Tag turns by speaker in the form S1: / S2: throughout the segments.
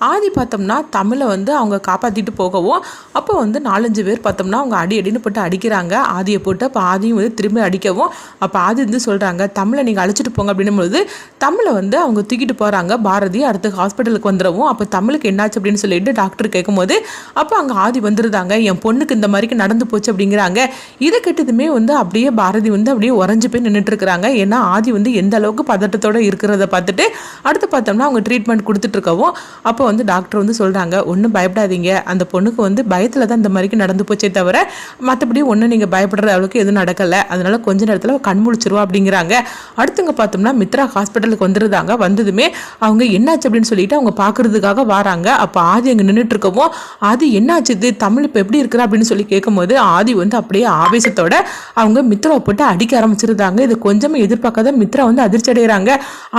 S1: ஆதி பார்த்தோம்னா தமிழை வந்து அவங்க காப்பாற்றிட்டு போகவும் அப்போ வந்து நாலஞ்சு பேர் பார்த்தோம்னா அவங்க அடி அடின்னு போட்டு அடிக்கிறாங்க. ஆதியை போட்டு அப்போ ஆதியும் வந்து திரும்பி அடிக்கவும் அப்போ ஆதி வந்து சொல்கிறாங்க தமிழை நீங்கள் அழைச்சிட்டு போங்க. அப்படின்னும் பொழுது தமிழை வந்து அவங்க தூக்கிட்டு போகிறாங்க பாரதி அடுத்து ஹாஸ்பிட்டலுக்கு வந்துடவும் அப்போ தமிழுக்கு என்னாச்சு அப்படின்னு சொல்லிட்டு டாக்டர் கேட்கும்போது அப்போ அங்கே ஆதி வந்துருந்தாங்க. என் பொண்ணுக்கு இந்த மாதிரிக்கு நடந்து போச்சு அப்படிங்கிறாங்க. இதை கெட்டதுமே வந்து அப்படியே பாரதி வந்து அப்படியே உறைஞ்சு போய் நின்றுட்டு இருக்கிறாங்க. ஏன்னா ஆதி வந்து எந்த அளவுக்கு பதட்டத்தோட இருக்கிறத பார்த்துட்டு அடுத்து பார்த்தோம்னா அவங்க ட்ரீட்மெண்ட் கொடுத்துட்டு இருக்கவும் அப்போ வந்து டாக்டர் வந்து சொல்கிறாங்க ஒன்றும் பயப்படாதீங்க. அந்த பொண்ணுக்கு வந்து பயத்தில் தான் இந்த மாதிரிக்கு நடந்து போச்சே தவிர மற்றபடி ஒன்றும் நீங்கள் பயப்படுற அளவுக்கு எதுவும் நடக்கலை. அதனால கொஞ்ச நேரத்தில் கண் முழிச்சிருவா அப்படிங்கிறாங்க. அடுத்துங்க பார்த்தோம்னா மித்ரா ஹாஸ்பிட்டலுக்கு வந்துருந்தாங்க வந்ததுமே அவங்க என்னாச்சு அப்படின்னு சொல்லிட்டு அவங்க பார்க்கறதுக்காக வராங்க. அப்போ ஆதி அங்கே நின்றுட்டு இருக்கவும் ஆதி என்னாச்சு இது? தமிழ் இப்போ எப்படி இருக்கிறா? அப்படின்னு சொல்லி கேட்கும்போது ஆதி வந்து அப்படியே ஆவேசத்தோட அவங்க மித்ராவை போட்டு அடிக்க ஆரம்பிச்சிருந்தாங்க. இது கொஞ்சமே எதிர்பார்க்காத மித்ரா வந்து அதிர்ச்சி அடைகிறாங்க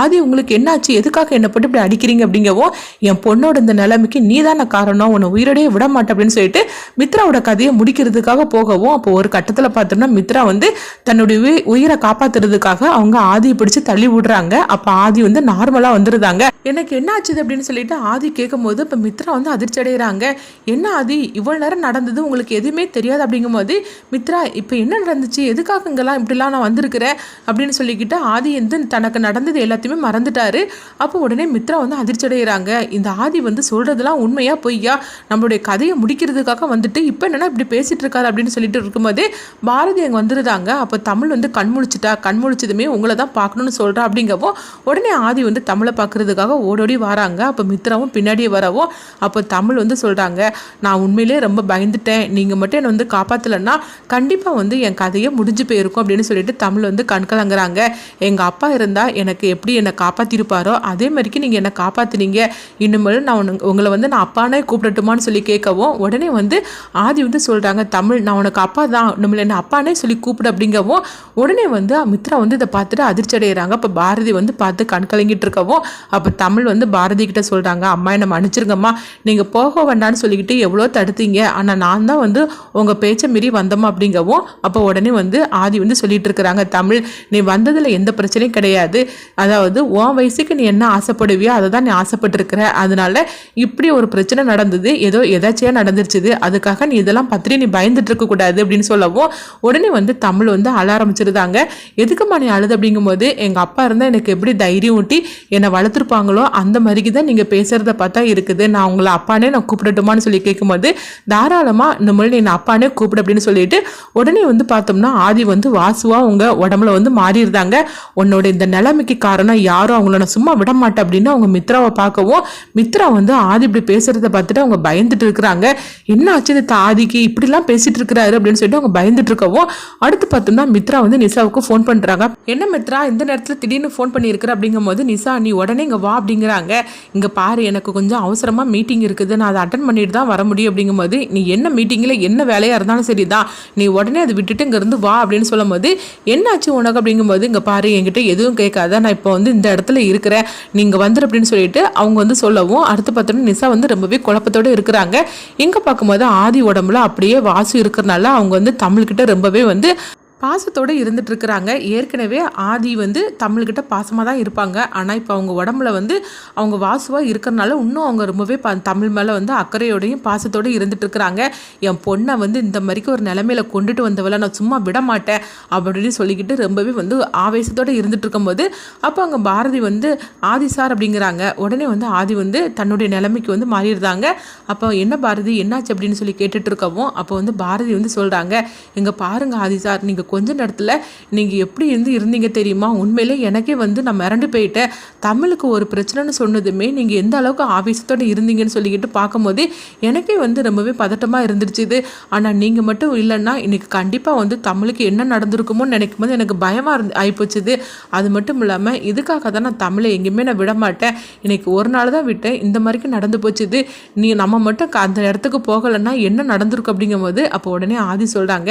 S1: ஆதி உங்களுக்கு என்னாச்சு? எதுக்காக என்னை போட்டு இப்படி அடிக்கிறீங்க? அப்படிங்கவும் என் பொண்ணு பொண்ணோட இந்த நிலைமைக்கு நீ தானே காரணம். உன்னை உயிரோடையே விட மாட்டேன் அப்படின்னு சொல்லிட்டு மித்ராவோட கதையை முடிக்கிறதுக்காக போகவும் அப்போ ஒரு கட்டத்தில் பார்த்தோம்னா மித்ரா வந்து தன்னுடைய உயி- உயிரை காப்பாத்துறதுக்காக அவங்க ஆதியை பிடிச்சு தள்ளி விடுறாங்க. அப்போ ஆதி வந்து நார்மலாக வந்துருந்தாங்க எனக்கு என்ன ஆச்சுது அப்படின்னு சொல்லிட்டு ஆதி கேட்கும்போது இப்போ மித்ரா வந்து அதிர்ச்சி அடைகிறாங்க என்ன ஆதி இவ்வளோ நேரம் நடந்தது உங்களுக்கு எதுவுமே தெரியாது அப்படிங்கும்போது மித்ரா இப்போ என்ன நடந்துச்சு? எதுக்காக இங்கெல்லாம் இப்படிலாம் நான் வந்திருக்கிறேன் அப்படின்னு சொல்லிக்கிட்டு ஆதி வந்து தனக்கு நடந்தது எல்லாத்தையுமே மறந்துட்டாரு. அப்போ உடனே மித்ரா வந்து அதிர்ச்சி அடைகிறாங்க இந்த ஆதி ஆதி வந்து சொல்கிறதுலாம் உண்மையா பொய்யா? நம்மளுடைய கதையை முடிக்கிறதுக்காக வந்துட்டு இப்போ என்னென்னா இப்படி பேசிகிட்டு இருக்காரு அப்படின்னு சொல்லிட்டு இருக்கும்போது பாரதி அங்கே வந்துருந்தாங்க அப்போ தமிழ் வந்து கண் முழிச்சிட்டா கண் முழிச்சதுமே உங்களை தான் பார்க்கணும்னு சொல்கிறா அப்படிங்கப்போ உடனே ஆதி வந்து தமிழை பார்க்குறதுக்காக ஓடோடி வராங்க. அப்போ மித்ராவும் பின்னாடியே வரவும் அப்போ தமிழ் வந்து சொல்கிறாங்க நான் உண்மையிலேயே ரொம்ப பயந்துட்டேன். நீங்கள் மட்டும் என்னை வந்து காப்பாற்றலைன்னா கண்டிப்பாக வந்து என் கதையை முடிஞ்சு போயிருக்கும் அப்படின்னு சொல்லிட்டு தமிழ் வந்து கண்கலங்குறாங்க எங்கள் அப்பா இருந்தால் எனக்கு எப்படி என்னை காப்பாற்றிருப்பாரோ அதே மாதிரிக்கு நீங்கள் என்னை காப்பாற்றுனீங்க இனிமேல் நான் உனக்கு- உங்களை வந்து நான் அப்பானே கூப்பிடட்டுமான்னு சொல்லி கேட்கவும் உடனே வந்து ஆதி வந்து சொல்கிறாங்க தமிழ் நான் உனக்கு அப்பா தான். நம்மளை என்ன அப்பானே சொல்லி கூப்பிடு அப்படிங்கவும் உடனே வந்து மித்ரா வந்து இதை பார்த்துட்டு அதிர்ச்சி அடைகிறாங்க அப்போ பாரதி வந்து பார்த்து கண்கலங்கிட்டு இருக்கவும் அப்போ தமிழ் வந்து பாரதி கிட்ட சொல்கிறாங்க அம்மா என்னை மன்னிச்சிருங்கம்மா. நீங்கள் போக வேண்டாம்னு சொல்லிக்கிட்டு எவ்வளோ தடுத்தீங்க. ஆனால் நான் தான் வந்து உங்கள் பேச்சை மீறி வந்தோமா அப்படிங்கவும் அப்போ உடனே வந்து ஆதி வந்து சொல்லிட்டு இருக்கிறாங்க தமிழ் நீ வந்ததில் எந்த பிரச்சனையும் கிடையாது. அதாவது உன் வயசுக்கு நீ என்ன ஆசைப்படுவியோ அதை தான் நீ ஆசைப்பட்டிருக்கிற. அதனால இப்படி ஒரு பிரச்சனை நடந்தது ஏதோ எதாச்சியா நடந்துருச்சுது அதுக்காக நீ இதெல்லாம் பத்திரி நீ பயந்துட்டு இருக்கக்கூடாது அப்படின்னு சொல்லவும் உடனே வந்து தமிழ் வந்து அழ ஆரம்பிச்சிருந்தாங்க எதுக்குமா நீ அழுது அப்படிங்கும்போது எங்க அப்பா இருந்தால் எனக்கு எப்படி தைரியம் ஊட்டி என்னை வளர்த்துருப்பாங்களோ அந்த மாதிரிக்கு தான் நீங்க பேசுகிறத பார்த்தா இருக்குது. நான் உங்களை அப்பானே நான் கூப்பிடட்டுமான்னு சொல்லி கேட்கும்போது தாராளமா இந்த மொழி என்னை அப்பானே கூப்பிடு அப்படின்னு சொல்லிட்டு உடனே வந்து பார்த்தோம்னா ஆதி வந்து வாசுவா உங்கள் உடம்புல வந்து மாறி இருந்தாங்க உன்னோட இந்த நிலைமைக்கு காரணம் யாரும் அவங்கள நான் சும்மா விட மாட்டேன் அப்படின்னு அவங்க மித்ராவை பார்க்கவும் மித்ரா வந்து ஆதி இப்படி பேசுறத பார்த்துட்டு அவங்க பயந்துட்டு இருக்கிறாங்க. என்ன ஆச்சு இந்த ஆதிக்கு? இப்படிலாம் பேசிட்டு இருக்கிறாரு அப்படின்னு சொல்லிட்டு அவங்க பயந்துட்டு இருக்கவும் அடுத்து பார்த்தோம்னா மித்ரா வந்து நிசாவுக்கு ஃபோன் பண்றாங்க. என்ன மித்ரா இந்த நேரத்தில் திடீர்னு ஃபோன் பண்ணியிருக்கிற அப்படிங்கும்போது நிசா நீ உடனே இங்கே வா அப்படிங்கிறாங்க. இங்கே பாரு எனக்கு கொஞ்சம் அவசரமாக மீட்டிங் இருக்குது. நான் அதை அட்டன் பண்ணிட்டு தான் வர முடியும் அப்படிங்கும்போது நீ என்ன மீட்டிங்கில் என்ன வேலையாக இருந்தாலும் சரிதான் நீ உடனே அதை விட்டுட்டு இங்கேருந்து வா அப்படின்னு சொல்லும்போது என்னாச்சு உனக்கு? அப்படிங்கும்போது இங்கே பாரு என்கிட்ட எதுவும் கேட்காத. நான் இப்போ வந்து இந்த இடத்துல இருக்கிறேன். நீங்கள் வந்துரு அப்படின்னு சொல்லிட்டு அவங்க வந்து சொல்லவும் அடுத்து பார்த்தோன்னா நிசா வந்து ரொம்பவே குழப்பத்தோட இருக்கிறாங்க. இங்கே பார்க்கும்போது ஆதி உடம்புல அப்படியே வாசு இருக்கிறனால அவங்க வந்து தமிழ்கிட்ட ரொம்பவே வந்து பாசத்தோடு இருந்துட்டு இருக்கிறாங்க ஏற்கனவே ஆதி வந்து தமிழ்கிட்ட பாசமாக தான் இருப்பாங்க. ஆனால் இப்போ அவங்க உடம்புல வந்து அவங்க வாசுவாக இருக்கிறனால இன்னும் அவங்க ரொம்பவே ப தமிழ் மேலே வந்து அக்கறையோடையும் பாசத்தோடு இருந்துட்டு இருக்கிறாங்க என் பொண்ணை வந்து இந்த மாதிரிக்கு ஒரு நிலைமையில கொண்டுட்டு வந்தவளை நான் சும்மா விட மாட்டேன் அப்படின்னு சொல்லிக்கிட்டு ரொம்பவே வந்து ஆவேசத்தோடு இருந்துட்டு இருக்கும்போது அப்போ அங்கே பாரதி வந்து ஆதி சார் அப்படிங்கிறாங்க. உடனே வந்து ஆதி வந்து தன்னுடைய நிலைமைக்கு வந்து மாறிடுறாங்க. அப்போ என்ன பாரதி என்னாச்சு? அப்படின்னு சொல்லி கேட்டுட்டு இருக்கவும் அப்போ வந்து பாரதி வந்து சொல்கிறாங்க எங்கள் பாருங்க ஆதி சார் நீங்கள் கொஞ்ச நேரத்தில் நீங்கள் எப்படி இருந்து இருந்தீங்க தெரியுமா? உண்மையிலே எனக்கே வந்து நான் மிரண்டு போயிட்டேன். தமிழுக்கு ஒரு பிரச்சனைன்னு சொன்னதுமே நீங்கள் எந்த அளவுக்கு ஆவேசத்தோடு இருந்தீங்கன்னு சொல்லிக்கிட்டு பார்க்கும்போது எனக்கே வந்து ரொம்பவே பதட்டமாக இருந்துருச்சு இது. ஆனால் நீங்கள் மட்டும் இல்லைன்னா இன்னைக்கு கண்டிப்பாக வந்து தமிழுக்கு என்ன நடந்திருக்குமோன்னு நினைக்கும் போது எனக்கு பயமாக இருந்து ஆகிப்போச்சுது அது மட்டும் இல்லாமல் இதுக்காக தான் நான் தமிழை எங்கேயுமே நான் விட மாட்டேன். இன்னைக்கு ஒரு நாள் தான் விட்டேன். இந்த மாதிரிக்கு நடந்து போச்சுது நீ நம்ம மட்டும் க- அந்த இடத்துக்கு போகலைன்னா என்ன நடந்திருக்கும் அப்படிங்கும்போது அப்போ உடனே ஆதி சொல்கிறாங்க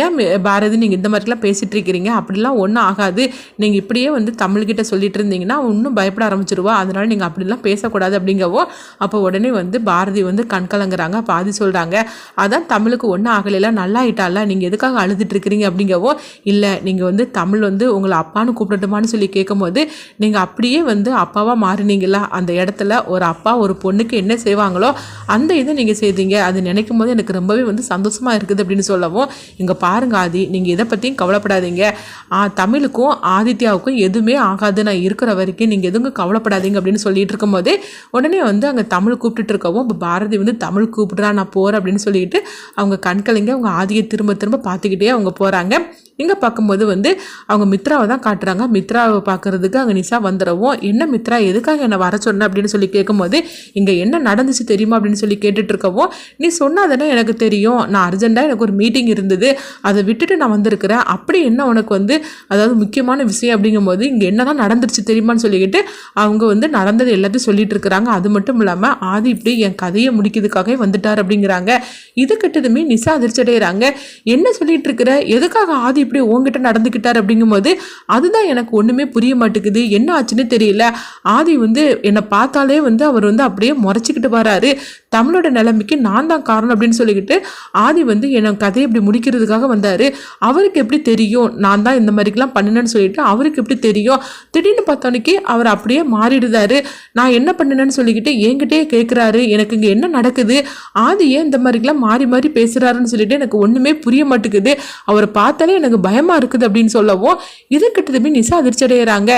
S1: ஏன் பாரதி நீங்கள் நீங்கள் இந்த மாதிரிலாம் பேசிகிட்டு இருக்கிறீங்க அப்படிலாம் ஒன்றும் ஆகாது. நீங்கள் இப்படியே வந்து தமிழ்கிட்ட சொல்லிட்டு இருந்தீங்கன்னா இன்னும் பயப்பட ஆரம்பிச்சிருவா. அதனால் நீங்கள் அப்படிலாம் பேசக்கூடாது அப்படிங்கவோ அப்போ உடனே வந்து பாரதி வந்து கண்கலங்கிறாங்க பாதி சொல்கிறாங்க அதான் தமிழுக்கு ஒன்றும் ஆகலைல நல்லா ஆயிட்டால நீங்கள் எதுக்காக அழுதுட்டு இருக்கிறீங்க அப்படிங்கவோ இல்லை நீங்கள் வந்து தமிழ் வந்து உங்களை அப்பான்னு கூப்பிடட்டுமான்னு சொல்லி கேட்கும்போது நீங்கள் அப்படியே வந்து அப்பாவாக மாறினீங்களா அந்த இடத்துல ஒரு அப்பா ஒரு பொண்ணுக்கு என்ன செய்வாங்களோ அந்த இதை நீங்கள் செய்தீங்க. அது நினைக்கும் போது எனக்கு ரொம்பவே வந்து சந்தோஷமாக இருக்குது அப்படின்னு சொல்லவும் இங்கே பாருங்க ஆதி நீங்கள் இதை பற்றியும் கவலைப்படாதீங்க. தமிழுக்கும் ஆதித்யாவுக்கும் எதுவுமே ஆகாது. நான் இருக்கிற வரைக்கும் நீங்கள் எதுவும் கவலைப்படாதீங்க அப்படின்னு சொல்லிட்டு இருக்கும்போது உடனே வந்து அங்கே தமிழ் கூப்பிட்டுட்டு இருக்கவும் இப்போ பாரதி வந்து தமிழ் கூப்பிடுறா நான் போகிறேன் அப்படின்னு சொல்லிட்டு அவங்க கண்கலைங்க அவங்க ஆதியை திரும்ப திரும்ப பார்த்துக்கிட்டே அவங்க போகிறாங்க இங்கே பார்க்கும்போது வந்து அவங்க மித்ராவை தான் காட்டுறாங்க. மித்ராவை பார்க்கறதுக்கு அங்கே நிஷா வந்துடவும் என்ன மித்ரா எதுக்காக என்னை வர சொன்ன அப்படின்னு சொல்லி கேட்கும்போது இங்கே என்ன நடந்துச்சு தெரியுமா அப்படின்னு சொல்லி கேட்டுட்டு இருக்கவும் நீ சொன்னாதானே எனக்கு தெரியும். நான் அர்ஜென்ட்டாக எனக்கு ஒரு மீட்டிங் இருந்தது. அதை விட்டுட்டு நான் வந்திருக்கிறேன். அப்படி என்ன உனக்கு வந்து அதாவது முக்கியமான விஷயம் அப்படிங்கும்போது இங்கே என்ன தான் நடந்துருச்சு தெரியுமான்னு சொல்லிக்கிட்டு அவங்க வந்து நடந்தது எல்லாத்தையும் சொல்லிட்டு இருக்கிறாங்க. அது மட்டும் இல்லாமல் ஆதி இப்படி என் கதையை முடிக்கிறதுக்காகவே வந்துட்டார் அப்படிங்கிறாங்க. இது கிட்டதுமே நிஷா அதிர்ச்சி அடைகிறாங்க என்ன சொல்லிட்டு இருக்கிற எதுக்காக ஆதி இப்படி உங்ககிட்ட நடந்துக்கிட்டார் அப்படிங்கும்போது அதுதான் எனக்கு ஒன்றுமே புரிய மாட்டேங்குது. என்ன ஆச்சுன்னு தெரியல. ஆதி வந்து என்னை பார்த்தாலே வந்து அவர் வந்து அப்படியே முறைச்சிக்கிட்டு வராரு. தமிழோட நிலைமைக்கு நான் தான் காரணம் அப்படின்னு சொல்லிக்கிட்டு ஆதி வந்து என் கதையை இப்படி முடிக்கிறதுக்காக வந்தார். அவருக்கு எப்படி தெரியும்? நான் தான் இந்த மாதிரிக்கெலாம் பண்ணினேன்னு சொல்லிட்டு அவருக்கு எப்படி தெரியும்? திடீர்னு பார்த்தோன்னே அவர் அப்படியே மாறிடுதாரு நான் என்ன பண்ணினேன்னு சொல்லிக்கிட்டு என்கிட்டயே கேட்குறாரு எனக்கு இங்கே என்ன நடக்குது? ஆதி ஏன் இந்த மாதிரிக்கெலாம் மாறி மாறி பேசுகிறாருன்னு சொல்லிட்டு எனக்கு ஒன்றுமே புரிய மாட்டேங்குது. அவரை பார்த்தாலே எனக்கு எனக்கு பயமாக இருக்குது அப்படின்னு சொல்லவும் இது போய் நிசா அதிர்ச்சி அடைகிறாங்க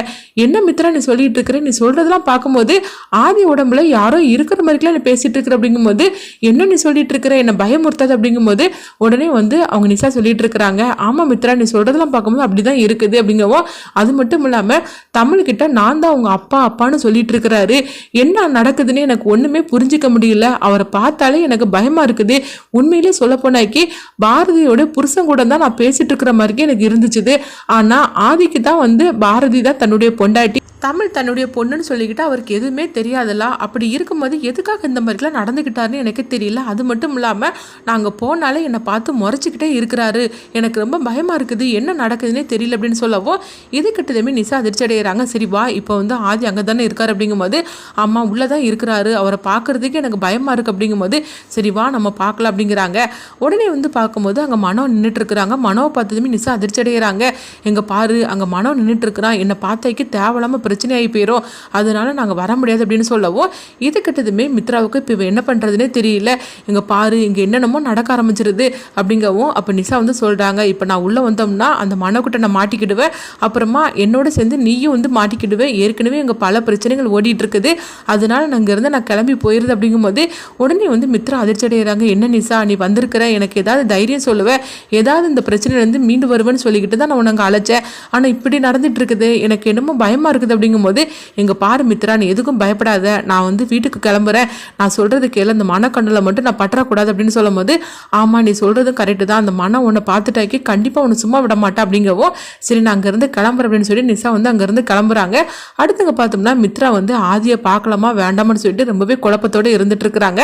S1: என்ன மித்ரா நீ சொல்லிட்டு இருக்கிற நீ சொல்கிறதெல்லாம் பார்க்கும்போது ஆதி உடம்புல யாரோ இருக்கிற மாதிரிக்கெல்லாம் நீ பேசிகிட்டு இருக்கிற அப்படிங்கும்போது என்ன நீ சொல்லிட்டு இருக்கிற என்ன பயமுறுத்தாது அப்படிங்கும்போது உடனே வந்து அவங்க நிசா சொல்லிட்டு இருக்கிறாங்க. ஆமாம் மித்ரா நீ சொல்கிறதெல்லாம் பார்க்கும்போது அப்படி தான் இருக்குது அப்படிங்கவோ அது மட்டும் இல்லாமல் தமிழ்கிட்ட நான் தான் அவங்க அப்பா அப்பான்னு சொல்லிட்டு இருக்கிறாரு. என்ன நடக்குதுன்னு எனக்கு ஒன்றுமே புரிஞ்சிக்க முடியல. அவரை பார்த்தாலே எனக்கு பயமாக இருக்குது. உண்மையிலே சொல்ல போனாக்கி பாரதியோட புருஷன் கூட தான் நான் பேசிட்டு இருக்கிற மாதிரி வரைக்கும் எனக்கு இருந்துச்சுது. ஆனால் ஆதிக்கு தான் வந்து பாரதி தான் தன்னுடைய பொண்டாட்டி தமிழ் தன்னுடைய பொண்ணுன்னு சொல்லிக்கிட்டு அவருக்கு எதுவுமே தெரியாதுல்ல. அப்படி இருக்கும்போது எதுக்காக இந்த மாதிரிலாம் நடந்துக்கிட்டாருன்னு எனக்கு தெரியல. அது மட்டும் இல்லாமல் நாங்கள் போனாலே என்னை பார்த்து முறைச்சிக்கிட்டே இருக்கிறாரு. எனக்கு ரொம்ப பயமாக இருக்குது. என்ன நடக்குதுன்னே தெரியல அப்படின்னு சொல்லவும் இது கிட்டதுமே நிசா அதிர்ச்சி அடைகிறாங்க சரி வா இப்போ வந்து ஆதி அங்கே தானே இருக்கார் அப்படிங்கும்போது அம்மா உள்ளே தான் இருக்கிறாரு. அவரை பார்க்குறதுக்கு எனக்கு பயமாக இருக்குது அப்படிங்கும்போது சரி வா நம்ம பார்க்கலாம் அப்படிங்கிறாங்க. உடனே வந்து பார்க்கும்போது அங்கே மனோ நின்றுட்டு இருக்கிறாங்க. மனோவை பார்த்ததுமே நிசா அதிர்ச்சி அடைகிறாங்க எங்கள் பாரு அங்கே மனோ நின்றுட்டு இருக்கிறான். என்னை பார்த்தைக்கு தேவையில்லாமல் பிரச்சனையாகி போயிடும் அதனால நாங்கள் வர முடியாது அப்படின்னு சொல்லவும் இது கிட்டதுமே மித்ராவுக்கு இப்போ என்ன பண்ணுறதுனே தெரியல. இங்கே பாரு இங்கே என்னென்னமோ நடக்க ஆரம்பிச்சிருது அப்படிங்கவும் அப்போ நிசா வந்து சொல்கிறாங்க இப்போ நான் உள்ளே வந்தோம்னா அந்த மனோக்கிட்ட நான் மாட்டிக்கிடுவேன். அப்புறமா என்னோட சேர்ந்து நீயும் வந்து மாட்டிக்கிடுவேன். ஏற்கனவே இங்கே பல பிரச்சனைகள் ஓடிட்டு இருக்குது அதனால் நான் இங்கேருந்து நான் கிளம்பி போயிருது அப்படிங்கும்போது உடனே வந்து மித்ரா அதிர்ச்சி அடைகிறாங்க என்ன நிசா நீ வந்திருக்கிற? எனக்கு ஏதாவது தைரியம் சொல்லுவேன் ஏதாவது இந்த பிரச்சனையிலேருந்து மீண்டு வருவேன்னு சொல்லிக்கிட்டு தான் நான் உனக்கு அழைச்சேன். ஆனால் இப்படி நடந்துட்டு இருக்குது எனக்கு என்னமோ பயமாக இருக்குது அப்படிங்கும்போது எங்கள் பாரு மித்ரா நீ எதுக்கும் பயப்படாத. நான் வந்து வீட்டுக்கு கிளம்புறேன். நான் சொல்கிறது கேளு. அந்த மனக்கண்ணில் மட்டும் நான் பற்றக்கூடாது அப்படின்னு சொல்லும்போது ஆமாம் நீ சொல்கிறதும் கரெக்டு தான். அந்த மனம் உன்னை பார்த்துட்டாக்கி கண்டிப்பாக உன்னை சும்மா விட மாட்டேன் அப்படிங்கவும் சரி நான் அங்கேருந்து கிளம்புறேன் அப்படின்னு சொல்லி நிசா வந்து அங்கேருந்து கிளம்புறாங்க. அடுத்தவங்க பார்த்தோம்னா மித்ரா வந்து ஆதியை பார்க்கலாமா வேண்டாமான்னு சொல்லிட்டு ரொம்பவே குழப்பத்தோடு இருந்துட்டு இருக்கிறாங்க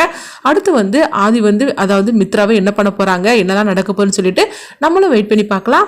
S1: அடுத்து வந்து ஆதி வந்து அதாவது மித்ராவை என்ன பண்ண போகிறாங்க என்னதான் நடக்க போகிறேன்னு சொல்லிட்டு நம்மளும் வெயிட் பண்ணி பார்க்கலாம்.